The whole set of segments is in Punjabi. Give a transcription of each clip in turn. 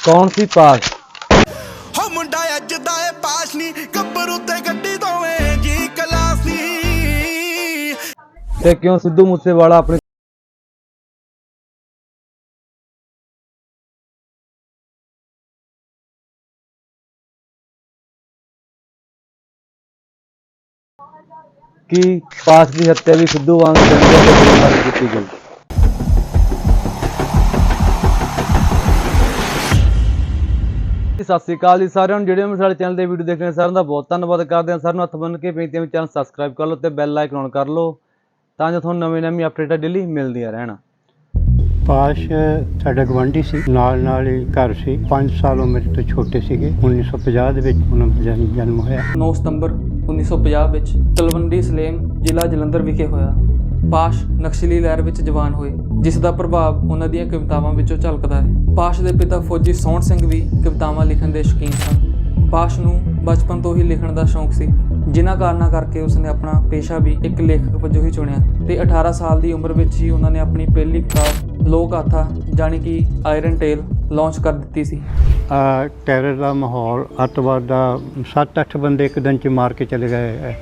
ਕੌਣ ਸੀ ਪਾਸ? ਹੋ ਮੁੰਡਾ ਅੱਜ ਦਾ ਏ ਪਾਸ ਨਹੀਂ ਗੱਭਰੂ ਤੇ ਗੱਡੀ ਦੋਵੇਂ ਜੀ ਕਲਾਸ ਤੇ ਕਿਉਂ ਸਿੱਧੂ ਮੂਸੇਵਾਲਾ ਆਪਣੀ ਕੀ ਪਾਸ ਦੀ ਹੱਤਿਆ ਵੀ ਸਿੱਧੂ ਵਾਂਗ ਤੇ ਗ੍ਰਿਫਤਾਰ ਕੀਤੀ ਗਈ? ਸਤਿ ਸ੍ਰੀ ਅਕਾਲ ਜੀ ਸਾਰਿਆਂ ਨੂੰ। ਜਿਹੜੇ ਸਾਡੇ ਚੈਨਲ ਤੇ ਵੀਡੀਓ ਦੇਖ ਰਹੇ ਸਾਰਿਆਂ ਦਾ ਬਹੁਤ ਧੰਨਵਾਦ ਕਰਦੇ ਹਾਂ। ਸਾਰਿਆਂ ਨੂੰ ਹੱਥ ਬੰਨ੍ਹ ਕੇ ਬੇਨਤੀ ਹੈ ਵੀ ਚੈਨਲ ਸਬਸਕ੍ਰਾਈਬ ਕਰ ਲਓ ਤੇ ਬੈਲ ਆਈਕਨ ਔਨ ਕਰ ਲਓ ਤਾਂ ਜੋ ਤੁਹਾਨੂੰ ਨਵੇਂ ਨਵੀਂ ਅਪਡੇਟਾਂ ਡੇਲੀ ਮਿਲਦੀਆਂ ਰਹਿਣ। ਪਾਸ਼ ਸਾਡਾ ਗਵੰਡੀ ਸੀ ਨਾਲ ਨਾਲ ਹੀ ਘਰ ਸੀ। 5 ਸਾਲ ਉਮਰ ਤੋਂ ਛੋਟੇ ਸੀਗੇ। 1950 ਦੇ ਵਿੱਚ ਉਹਨਾਂ ਦਾ ਜਨ- ਜਨਮ ਹੋਇਆ। 9 ਸਤੰਬਰ 1950 ਵਿੱਚ ਤਲਵੰਡੀ ਸਲੇਮ ਜ਼ਿਲ੍ਹਾ ਜਲੰਧਰ ਵਿਖੇ ਹੋਇਆ। ਪਾਸ਼ ਨਕਸਲੀ ਲਹਿਰ ਵਿੱਚ ਜਵਾਨ ਹੋਏ ਜਿਸ ਦਾ ਪ੍ਰਭਾਵ ਉਹਨਾਂ ਦੀਆਂ ਕਵਿਤਾਵਾਂ ਵਿੱਚੋਂ ਝਲਕਦਾ ਹੈ। ਪਾਸ਼ ਦੇ ਪਿਤਾ ਫੌਜੀ ਸੋਹਣ ਸਿੰਘ ਵੀ ਕਵਿਤਾਵਾਂ ਲਿਖਣ ਦੇ ਸ਼ੌਕੀਨ ਸਨ। ਪਾਸ਼ ਨੂੰ ਬਚਪਨ ਤੋਂ ਹੀ ਲਿਖਣ ਦਾ ਸ਼ੌਂਕ ਸੀ ਜਿਨ੍ਹਾਂ ਕਾਰਨਾਂ ਕਰਕੇ ਉਸਨੇ ਆਪਣਾ ਪੇਸ਼ਾ ਵੀ ਇੱਕ ਲੇਖਕ ਵਜੋਂ ਹੀ ਚੁਣਿਆ ਤੇ 18 ਸਾਲ ਦੀ ਉਮਰ ਵਿੱਚ ਹੀ ਉਹਨਾਂ ਨੇ ਆਪਣੀ ਪਹਿਲੀ ਕਿਤਾਬ ਲੋਕ ਆਥਾ ਜਾਣੀ ਕਿ ਆਇਰਨ ਟੇਲ ਲਾਂਚ ਕਰ ਦਿੱਤੀ ਸੀ। ਟੈਰਰ ਦਾ ਮਾਹੌਲ ਅੱਤਵਾਦ ਦਾ 7-8 ਬੰਦੇ ਇੱਕ ਦਿਨ ਚ ਮਾਰ ਕੇ ਚਲੇ ਗਏ। ਅ,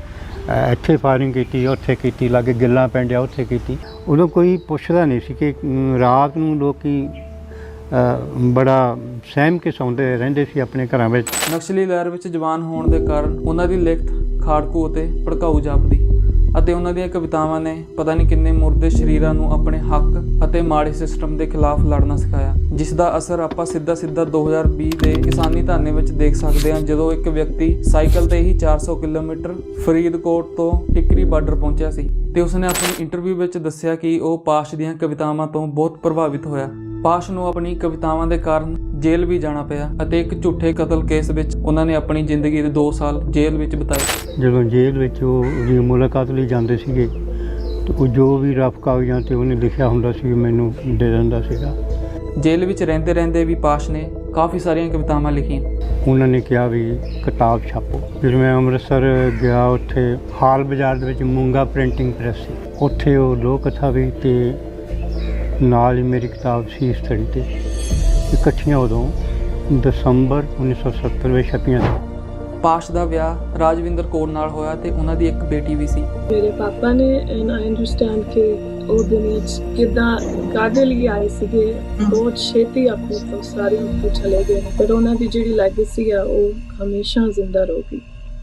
ਇੱਥੇ ਫਾਇਰਿੰਗ ਕੀਤੀ ਉੱਥੇ ਕੀਤੀ ਲਾਗੇ ਗਿੱਲਾਂ ਪੈਂਡਿਆ ਉੱਥੇ ਕੀਤੀ। ਉਦੋਂ ਕੋਈ ਪੁੱਛਦਾ ਨਹੀਂ ਸੀ ਕਿ ਅਮ, ਰਾਤ ਨੂੰ ਲੋਕੀ ਬੜਾ ਸਹਿਮ ਕੇ ਸੌਂਦੇ ਰਹਿੰਦੇ ਸੀ ਆਪਣੇ ਘਰਾਂ ਵਿੱਚ। ਨਕਸਲੀ ਲਹਿਰ ਵਿੱਚ ਜਵਾਨ ਹੋਣ ਦੇ ਕਾਰਨ ਉਹਨਾਂ ਦੀ ਲਿਖਤ ਖਾੜਕੂ ਅਤੇ ਭੜਕਾਊ ਜਾਪਦੀ। ਅਤੇ ਉਹਨਾਂ ਦੀਆਂ ਕਵਿਤਾਵਾਂ ਨੇ ਪਤਾ ਨਹੀਂ ਕਿੰਨੇ ਮੁਰਦੇ ਸ਼ਰੀਰਾਂ ਨੂੰ ਆਪਣੇ ਹੱਕ ਅਤੇ ਮਾੜੇ ਸਿਸਟਮ ਦੇ ਖਿਲਾਫ ਲੜਨਾ ਸਿਖਾਇਆ, ਜਿਸ ਦਾ ਅਸਰ ਆਪਾਂ ਸਿੱਧਾ ਸਿੱਧਾ 2020 ਦੇ ਕਿਸਾਨੀ ਧਰਨੇ ਵਿੱਚ ਦੇਖ ਸਕਦੇ ਹਾਂ, ਜਦੋਂ ਇੱਕ ਵਿਅਕਤੀ ਸਾਈਕਲ ਤੇ ਹੀ 400 ਕਿਲੋਮੀਟਰ ਫਰੀਦਕੋਟ ਤੋਂ ਟਿਕਰੀ ਬਾਰਡਰ ਪਹੁੰਚਿਆ ਸੀ ਤੇ ਉਸਨੇ ਆਪਣੀ ਇੰਟਰਵਿਊ ਵਿੱਚ ਦੱਸਿਆ ਕਿ ਉਹ ਪਾਸ਼ ਦੀਆਂ ਕਵਿਤਾਵਾਂ ਤੋਂ ਬਹੁਤ ਪ੍ਰਭਾਵਿਤ ਹੋਇਆ। ਪਾਸ਼ ਨੂੰ ਆਪਣੀ ਕਵਿਤਾਵਾਂ ਦੇ ਕਾਰਨ ਜੇਲ੍ਹ ਵੀ ਜਾਣਾ ਪਿਆ ਅਤੇ ਇੱਕ ਝੂਠੇ ਕਤਲ ਕੇਸ ਵਿੱਚ ਉਹਨਾਂ ਨੇ ਆਪਣੀ ਜ਼ਿੰਦਗੀ ਦੇ 2 ਸਾਲ ਜੇਲ੍ਹ ਵਿੱਚ ਬਿਤਾਏ। ਜਦੋਂ ਜੇਲ੍ਹ ਵਿੱਚ ਉਹ ਉਹਦੀ ਮੁਲਾਕਾਤ ਲਈ ਜਾਂਦੇ ਸੀਗੇ ਤੇ ਉਹ ਜੋ ਵੀ ਰਫ ਕਾਗਜ਼ਾਂ ਤੇ ਉਹਨੇ ਲਿਖਿਆ ਹੁੰਦਾ ਸੀ ਮੈਨੂੰ ਦੇ ਦਿੰਦਾ ਸੀਗਾ। ਜੇਲ੍ਹ ਵਿੱਚ ਰਹਿੰਦੇ ਰਹਿੰਦੇ ਵੀ ਪਾਸ਼ ਨੇ ਕਾਫੀ ਸਾਰੀਆਂ ਕਵਿਤਾਵਾਂ ਲਿਖੀਆਂ। ਉਹਨਾਂ ਨੇ ਕਿਹਾ ਵੀ ਕਿਤਾਬ ਛਾਪੋ। ਫਿਰ ਮੈਂ ਅੰਮ੍ਰਿਤਸਰ ਗਿਆ ਉੱਥੇ ਹਾਲ ਬਾਜ਼ਾਰ ਦੇ ਵਿੱਚ ਮੂੰਗਾ ਪ੍ਰਿੰਟਿੰਗ ਪ੍ਰੈਸ ਸੀ। ਉੱਥੇ ਉਹ ਲੋਕ ਕਥਾ ਵੀ ਤੇ ਨਾਲ ਹੀ ਮੇਰੀ ਕਿਤਾਬ ਸੀ ਸਟੱਡੀ ਤੇ। ਇਕੱਠੀਆਂ ਉਦੋਂ ਦਸੰਬਰ 1970 ਵਿੱਚ ਛਪੀਆਂ ਸੀ। ਪਾਸ਼ ਦਾ ਵਿਆਹ ਰਾਜਵਿੰਦਰ ਕੌਰ ਨਾਲ ਹੋਇਆ ਤੇ ਉਹਨਾਂ ਦੀ ਇੱਕ ਬੇਟੀ ਵੀ ਸੀ। ਮੇਰੇ ਪਾਪਾ ਨੇ ਐਂਡ ਆਈ ਅੰਡਰਸਟੈਂਡ ਕਿ ਉਹ ਦੁਨੀਆ 'ਚ ਕਿੱਦਾਂ ਕਾਹਦੇ ਲਈ ਆਏ ਸੀਗੇ। ਬਹੁਤ ਛੇਤੀ ਆਪਣੇ ਤੋਂ ਸਾਰੇ ਉੱਤੇ ਚਲੇ ਗਏ। ਨੇ। ਪਰ ਉਹਨਾਂ ਦੀ ਜਿਹੜੀ ਲੈਗੇਸੀ ਆ ਉਹ ਹਮੇਸ਼ਾ ਜ਼ਿੰਦਾ ਰਹੂਗੀ।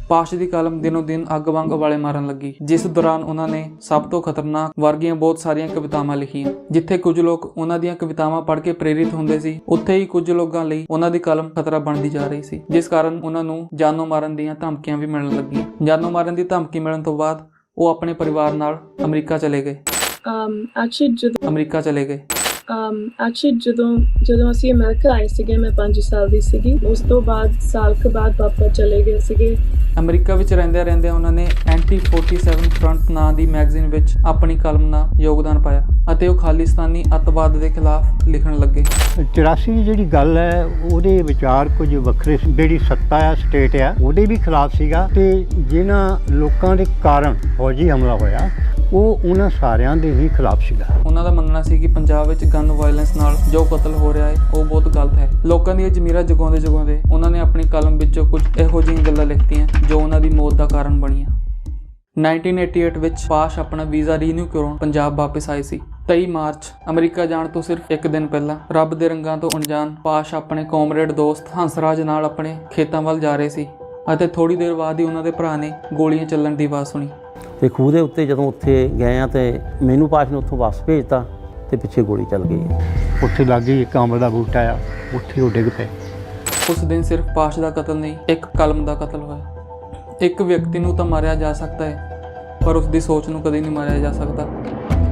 ਪਾਸ਼ ਦੀ ਕਲਮ ਦਿਨੋ ਦਿਨ ਅੱਗ ਵਾਂਗ ਵਾਲੇ ਮਾਰਨ ਲੱਗੀ। ਜਿਸ ਦੌਰਾਨ ਉਹਨਾਂ ਨੇ ਸਭ ਤੋਂ ਖਤਰਨਾਕ ਵਰਗੀਆਂ ਬਹੁਤ ਸਾਰੀਆਂ ਕਵਿਤਾਵਾਂ ਲਿਖੀਆਂ ਜਿੱਥੇ ਕੁਝ ਲੋਕ ਉਹਨਾਂ ਦੀਆਂ ਕਵਿਤਾਵਾਂ ਪੜ੍ਹ ਕੇ ਪ੍ਰੇਰਿਤ ਹੁੰਦੇ ਸੀ ਉੱਥੇ ਹੀ ਕੁਝ ਲੋਕਾਂ ਲਈ ਉਹਨਾਂ ਦੀ ਕਲਮ ਖਤਰਾ ਬਣਦੀ ਜਾ ਰਹੀ ਸੀ ਜਿਸ ਕਾਰਨ ਉਹਨਾਂ ਨੂੰ ਜਾਨੋਂ ਮਾਰਨ ਦੀਆਂ ਧਮਕੀਆਂ ਵੀ ਮਿਲਣ ਲੱਗੀਆਂ। ਜਾਨੋਂ ਮਾਰਨ ਦੀ ਧਮਕੀ ਮਿਲਣ ਤੋਂ ਬਾਅਦ ਉਹ ਆਪਣੇ ਪਰਿਵਾਰ ਨਾਲ ਅਮਰੀਕਾ ਚਲੇ ਗਏ। Um ਜਦੋਂ ਅਮਰੀਕਾ ਚਲੇ ਗਏ। Actually ਜਦੋਂ ਜਦੋਂ ਅਸੀਂ ਅਮਰੀਕਾ ਆਏ ਸੀਗੇ ਮੈਂ 5 ਸਾਲ ਦੀ ਸੀਗੀ। ਉਸ ਤੋਂ ਬਾਅਦ ਸਾਲ ਕੁ ਬਾਅਦ ਪਾਪਾ ਚਲੇ ਗਏ ਸੀਗੇ। ਅਮਰੀਕਾ ਵਿੱਚ ਰਹਿੰਦੇ ਰਹਿੰਦੇ ਉਹਨਾਂ ਨੇ ਐਂਟੀ 47 ਫਰੰਟ ਨਾਂ ਦੀ ਮੈਗਜ਼ੀਨ ਵਿੱਚ ਆਪਣੀ ਕਲਮ ਨਾਲ ਯੋਗਦਾਨ ਪਾਇਆ ਅਤੇ ਉਹ ਖਾਲਿਸਤਾਨੀ ਅੱਤਵਾਦ ਦੇ ਖਿਲਾਫ ਲਿਖਣ ਲੱਗੇ। 84 ਦੀ ਜਿਹੜੀ ਗੱਲ ਹੈ ਉਹਦੇ ਵਿਚਾਰ ਕੁਝ ਵੱਖਰੇ ਸੀ। ਜਿਹੜੀ ਸੱਤਾ ਆ ਸਟੇਟ ਆ ਉਹਦੇ ਵੀ ਖਿਲਾਫ ਸੀਗਾ ਤੇ ਜਿਨ੍ਹਾਂ ਲੋਕਾਂ ਦੇ ਕਾਰਨ ਫੌਜੀ ਹਮਲਾ ਹੋਇਆ ਉਹ ਉਹਨਾਂ ਸਾਰਿਆਂ ਦੇ ਹੀ ਖਿਲਾਫ ਸੀਗਾ। ਉਹਨਾਂ ਦਾ ਮੰਨਣਾ ਸੀ ਕਿ ਪੰਜਾਬ ਵਿੱਚ ਗਨ ਵਾਇਲੈਂਸ ਨਾਲ ਜੋ ਕਤਲ ਹੋ ਰਿਹਾ ਹੈ, ਉਹ ਬਹੁਤ ਗਲਤ ਹੈ। ਲੋਕਾਂ ਦੀਆਂ ਜ਼ਮੀਰਾਂ ਜਗਾਉਂਦੇ ਜਗਾਉਂਦੇ ਉਹਨਾਂ ਨੇ ਆਪਣੀ ਕਲਮ ਵਿੱਚੋਂ ਕੁਝ ਇਹੋ ਜਿਹੀਆਂ ਗੱਲਾਂ ਲਿਖਤੀਆਂ ਜੋ ਉਹਨਾਂ ਦੀ ਮੌਤ ਦਾ ਕਾਰਨ ਬਣੀਆਂ। 1988 ਵਿੱਚ ਪਾਸ਼ ਆਪਣਾ ਵੀਜ਼ਾ ਰੀਨਿਊ ਕਰਾਉਣ ਪੰਜਾਬ ਵਾਪਸ ਆਏ ਸੀ। 23 ਮਾਰਚ, ਅਮਰੀਕਾ ਜਾਣ ਤੋਂ ਸਿਰਫ ਇੱਕ ਦਿਨ ਪਹਿਲਾਂ ਰੱਬ ਦੇ ਰੰਗਾਂ ਤੋਂ ਅਣਜਾਣ ਪਾਸ਼ ਆਪਣੇ ਕਾਮਰੇਡ ਦੋਸਤ ਹੰਸਰਾਜ ਨਾਲ ਆਪਣੇ ਖੇਤਾਂ ਵੱਲ ਜਾ ਰਹੇ ਸੀ। ਅਤੇ ਥੋੜੀ ਦੇਰ ਬਾਅਦ ਹੀ ਉਹਨਾਂ ਦੇ ਭਰਾ ਨੇ ਗੋਲੀਆਂ ਚੱਲਣ ਦੀ ਆਵਾਜ਼ ਸੁਣੀ ਤੇ ਖੂਹ ਦੇ ਉੱਤੇ ਜਦੋਂ ਉੱਥੇ ਗਏ ਆ ਤੇ ਮੈਨੂੰ ਪਾਸ਼ ਨੇ ਉੱਥੋਂ ਵਾਪਸ ਭੇਜਤਾ ਤੇ ਪਿੱਛੇ ਗੋਲੀ ਚੱਲ ਗਈ ਉੱਥੇ ਲਾਗੇ ਇੱਕ ਅੰਬ ਦਾ ਬੂਟਾ ਆ ਉੱਥੇ ਉਹ ਡਿੱਗ ਪਏ ਉਸ ਦਿਨ ਸਿਰਫ ਪਾਸ਼ ਦਾ ਕਤਲ ਨਹੀਂ ਇੱਕ ਕਲਮ ਦਾ ਕਤਲ ਹੋਇਆ ਇੱਕ ਵਿਅਕਤੀ ਨੂੰ ਤਾਂ ਮਾਰਿਆ ਜਾ ਸਕਦਾ ਹੈ ਪਰ ਉਸ ਦੀ ਸੋਚ ਨੂੰ ਕਦੇ ਨਹੀਂ ਮਾਰਿਆ ਜਾ ਸਕਦਾ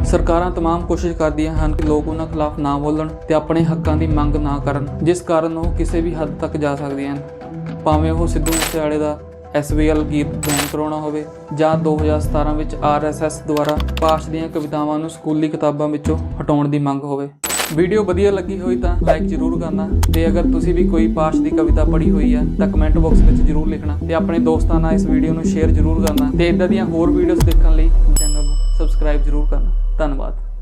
ਸਰਕਾਰਾਂ तमाम ਕੋਸ਼ਿਸ਼ ਕਰਦੀਆਂ ਹਨ ਕਿ ਲੋਕ ਉਹਨਾਂ ਖਿਲਾਫ ਨਾ ਬੋਲਣ ਤੇ ਆਪਣੇ ਹੱਕਾਂ ਦੀ ਮੰਗ ਨਾ ਕਰਨ ਜਿਸ ਕਾਰਨ ਉਹ ਕਿਸੇ ਵੀ ਹੱਦ ਤੱਕ ਜਾ ਸਕਦੀਆਂ ਹਨ ਭਾਵੇਂ ਉਹ ਸਿੱਧੂ ਮੂਸੇਵਾਲੇ ਦਾ ਐਸਵੀਐਲ ਗੀਤ ਬੈਨ ਕਰਾਉਣਾ ਹੋਵੇ ਜਾਂ 2017 ਵਿੱਚ ਆਰਐਸਐਸ ਦੁਆਰਾ ਪਾਸ਼ ਦੀਆਂ ਕਵਿਤਾਵਾਂ ਨੂੰ ਸਕੂਲੀ ਕਿਤਾਬਾਂ ਵਿੱਚੋਂ ਹਟਾਉਣ ਦੀ ਮੰਗ ਹੋਵੇ। ਵੀਡੀਓ ਵਧੀਆ ਲੱਗੀ ਹੋਈ ਤਾਂ ਲਾਈਕ ਜ਼ਰੂਰ ਕਰਨਾ ਤੇ ਅਗਰ ਤੁਸੀਂ ਵੀ ਕੋਈ ਪਾਸ਼ ਦੀ ਕਵਿਤਾ ਪੜ੍ਹੀ ਹੋਈ ਹੈ ਤਾਂ ਕਮੈਂਟ ਬਾਕਸ ਵਿੱਚ ਜ਼ਰੂਰ ਲਿਖਣਾ ਤੇ ਆਪਣੇ ਦੋਸਤਾਂ ਨਾਲ ਇਸ ਵੀਡੀਓ ਨੂੰ ਸ਼ੇਅਰ ਜ਼ਰੂਰ ਕਰਨਾ ਤੇ ਇਦਾਂ ਦੀਆਂ ਹੋਰ ਵੀਡੀਓਜ਼ ਦੇਖਣ ਲਈ ਚੈਨਲ ਨੂੰ ਸਬਸਕ੍ਰਾਈਬ ਜ਼ਰੂਰ ਕਰਨਾ। ਧੰਨਵਾਦ।